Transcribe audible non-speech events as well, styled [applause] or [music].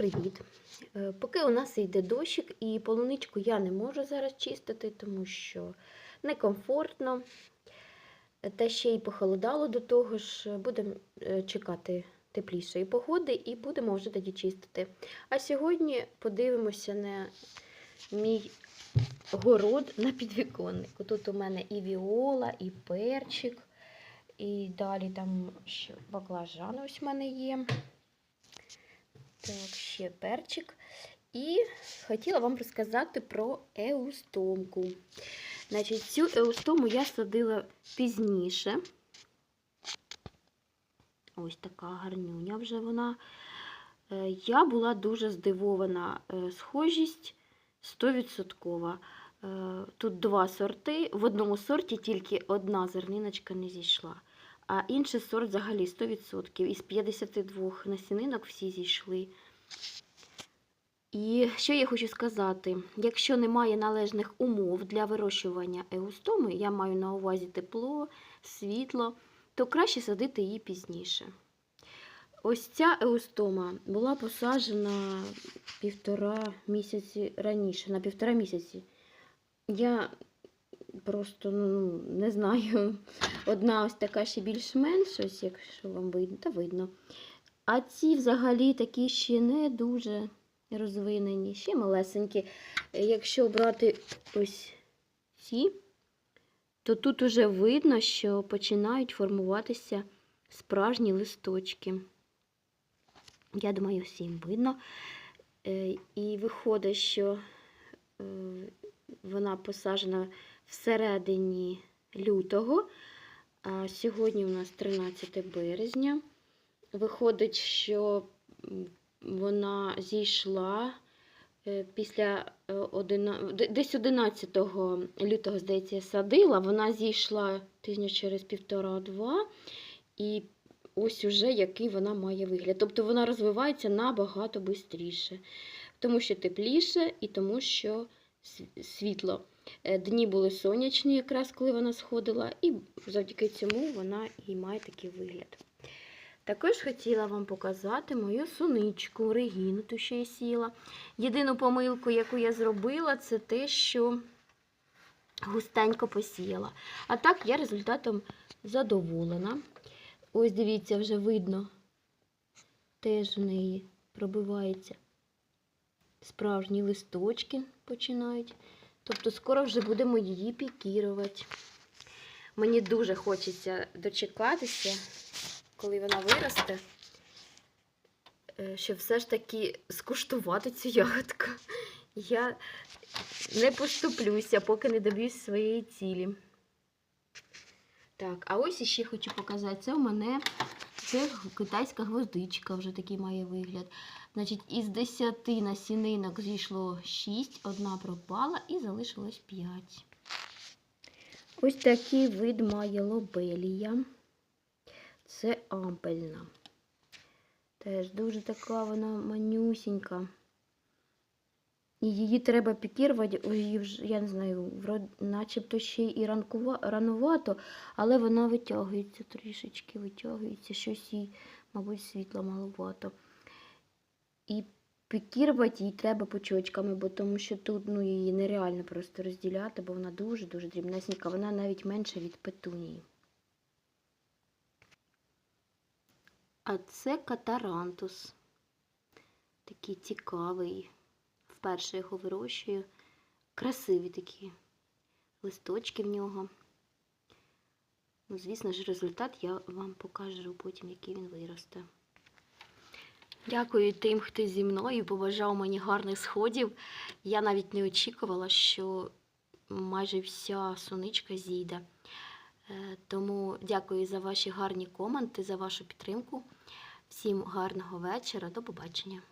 привіт! Е, Поки у нас йде дощик, і полуничку я не можу зараз чистити, тому що некомфортно. Та ще й похолодало до того ж, будемо е, чекати теплішої погоди і будемо вже тоді чистити. А сьогодні подивимося на мій город на підвіконнику. Тут у мене і віола, і перчик, і далі там ще баклажани ось в мене є. Так, ще перчик. І хотіла вам розказати про еустомку. Значить, цю еустому я садила пізніше. Ось така гарнюня вже вона. Е, Я була дуже здивована. Е, Схожість 100%. Е, Тут два сорти. В одному сорті тільки одна зерниночка не зійшла. А інший сорт взагалі 100%. Із 52 насінинок всі зійшли. І що я хочу сказати: якщо немає належних умов для вирощування еустоми, я маю на увазі тепло, світло, то краще садити її пізніше. Ось ця еустома була посаджена півтора місяці раніше, на півтора місяці. Я просто ну, не знаю. [laughs] Одна ось така ще більш-менш, ось якщо вам видно, та видно. А ці взагалі такі ще не дуже розвинені, ще малесенькі. Якщо брати ось ці, то тут уже видно, що починають формуватися справжні листочки. Я думаю, всім видно. Е, І виходить, що е, вона посаджена всередині лютого, сьогодні у нас 13 березня. Виходить, що вона зійшла е, після е, одина- д- десь 11 лютого, здається, я садила. Вона зійшла тижня через півтора-два. І ось уже який вона має вигляд. Тобто вона розвивається набагато швидше, тому що тепліше і тому, що світло. Е, Дні були сонячні, якраз коли вона сходила, і завдяки цьому вона і має такий вигляд. Також хотіла вам показати мою суничку Регіну, ту, що я сіла. Єдину помилку, яку я зробила, це те, що густенько посіяла. А так я результатом задоволена. Ось дивіться, вже видно, теж в неї пробивається справжні листочки починають. Тобто скоро вже будемо її пікірувати. Мені дуже хочеться дочекатися, коли вона виросте, е, щоб все ж таки скуштувати цю ягодку. Я не поступлюся, поки не доб'юсь своєї цілі. Так, а ось іще хочу показати. Це у мене це китайська гвоздичка, вже такий має вигляд. Значить, із 10 насінинок зійшло 6, одна пропала і залишилось 5. Ось такий вид має лобелія. Це ампельна. Теж дуже така вона манюсінька. І її треба пікірувати, я не знаю, начебто ще і ранкува, ранувато, але вона витягується трішечки, витягується, щось їй, мабуть, світла маловато. І пікірувати її треба пучочками, бо тому що тут ну, її нереально просто розділяти, бо вона дуже-дуже дрібнесенька, вона навіть менша від петунії. А це катарантус. Такий цікавий. Вперше його вирощую. Красиві такі листочки в нього. Ну, звісно ж, результат я вам покажу потім, який він виросте. Дякую тим, хто зі мною побажав мені гарних сходів. Я навіть не очікувала, що майже вся соничка зійде. Е, Тому дякую за ваші гарні коменти, за вашу підтримку. Всім гарного вечора, до побачення.